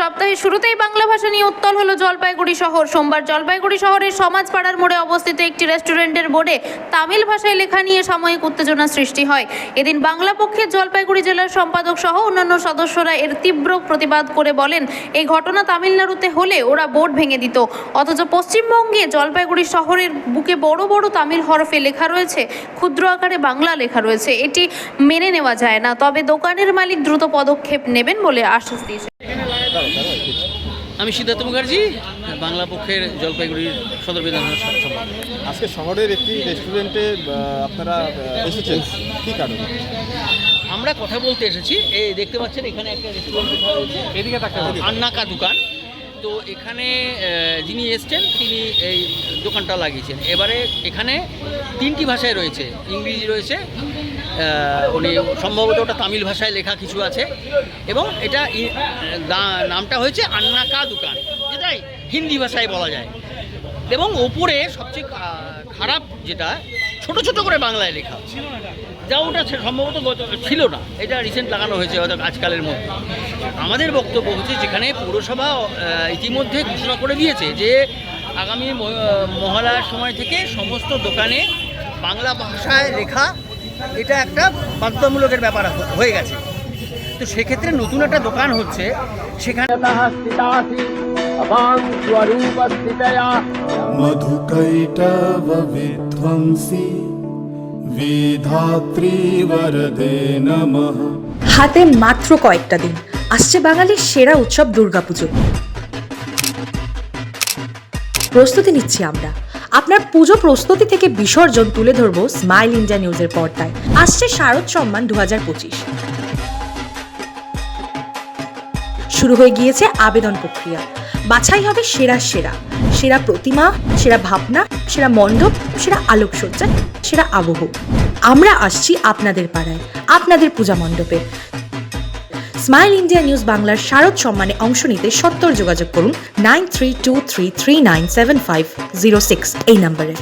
সপ্তাহের শুরুতেই বাংলা ভাষা নিয়ে উত্তল হলো জলপাইগুড়ি শহর। সোমবার জলপাইগুড়ি শহরের সমাজপাড়ার মোড়ে অবস্থিত একটি রেস্টুরেন্টের বোর্ডে তামিল ভাষায় লেখা নিয়ে সাময়িক উত্তেজনা সৃষ্টি হয়। এদিন বাংলা পক্ষের জলপাইগুড়ি জেলার সম্পাদক সহ অন্যান্য সদস্যরা এর তীব্র প্রতিবাদ করে বলেন, এই ঘটনা তামিলনাড়ুতে হলে ওরা বোর্ড ভেঙে দিত। অথচ পশ্চিমবঙ্গে জলপাইগুড়ি শহরের বুকে বড় বড় তামিল হরফে লেখা রয়েছে, ক্ষুদ্র আকারে বাংলা লেখা রয়েছে। এটি মেনে নেওয়া যায় না। তবে দোকানের মালিক দ্রুত পদক্ষেপ নেবেন বলে আশ্বাস দিয়েছে আমি সিদ্ধার্থ মুখার্জি বাংলা পক্ষের জলপাইগুড়ির সদর বিধানসভা সম্পাদক। আজকে শহরের একটি রেস্টুরেন্টে আপনারা এসেছেন। কি কারণে? আমরা কথা বলতে এসেছি। এই দেখতে পাচ্ছেন এখানে একটা রেস্টুরেন্ট এদিকে আন্নাকা দোকান। তো এখানে যিনি এসছেন তিনি এই দোকানটা লাগিয়েছেন। এবারে এখানে তিনটি ভাষায় রয়েছে। ইংরেজি রয়েছে উনি সম্ভবত ওটা তামিল ভাষায় লেখা কিছু আছে। এবং এটা নামটা হয়েছে আন্নাকা দোকান, যেটাই হিন্দি ভাষায় বলা যায়। এবং ওপরে সবচেয়ে খারাপ যেটা, ছোট ছোট করে বাংলায় লেখা। যা ওটা সম্ভবত ছিল না, এটা রিসেন্ট লাগানো হয়েছে হয়তো আজকালের মধ্যে। আমাদের বক্তব্য হচ্ছে যেখানে পৌরসভা ইতিমধ্যে ঘোষণা করে দিয়েছে যে, আগামী মহালয়ার সময় থেকে সমস্ত দোকানে বাংলা ভাষায় লেখা এটা একটা বাধ্যতামূলকের ব্যাপার হয়ে গেছে। তো সেক্ষেত্রে নতুন একটা দোকান হচ্ছে সেখানে হাতে মাত্র কয়েকটা দিন আসছে বাঙালির সেরা উৎসব দুর্গাপুজো। প্রস্তুতি নিচ্ছি আমরা। আপনার পুজো প্রস্তুতি থেকে বিসর্জন তুলে ধরবো স্মাইল ইন্ডিয়া নিউজের পর্দায়। আসছে শারদ সম্মান দু শুরু হয়ে গিয়েছে আবেদন প্রক্রিয়া। বাছাই হবে সেরা সেরা। সেরা প্রতিমা, সেরা ভাবনা, সেরা মণ্ডপ, সেরা আলোকসজ্জা, সেরা আবহ। আমরা আসছি আপনাদের পাড়ায়, আপনাদের পূজা মণ্ডপে। স্মাইল ইন্ডিয়া নিউজ বাংলার শারদ সম্মানে অংশ নিতে সত্তর যোগাযোগ করুন nine three two three three nine seven five zero six এই নম্বরে।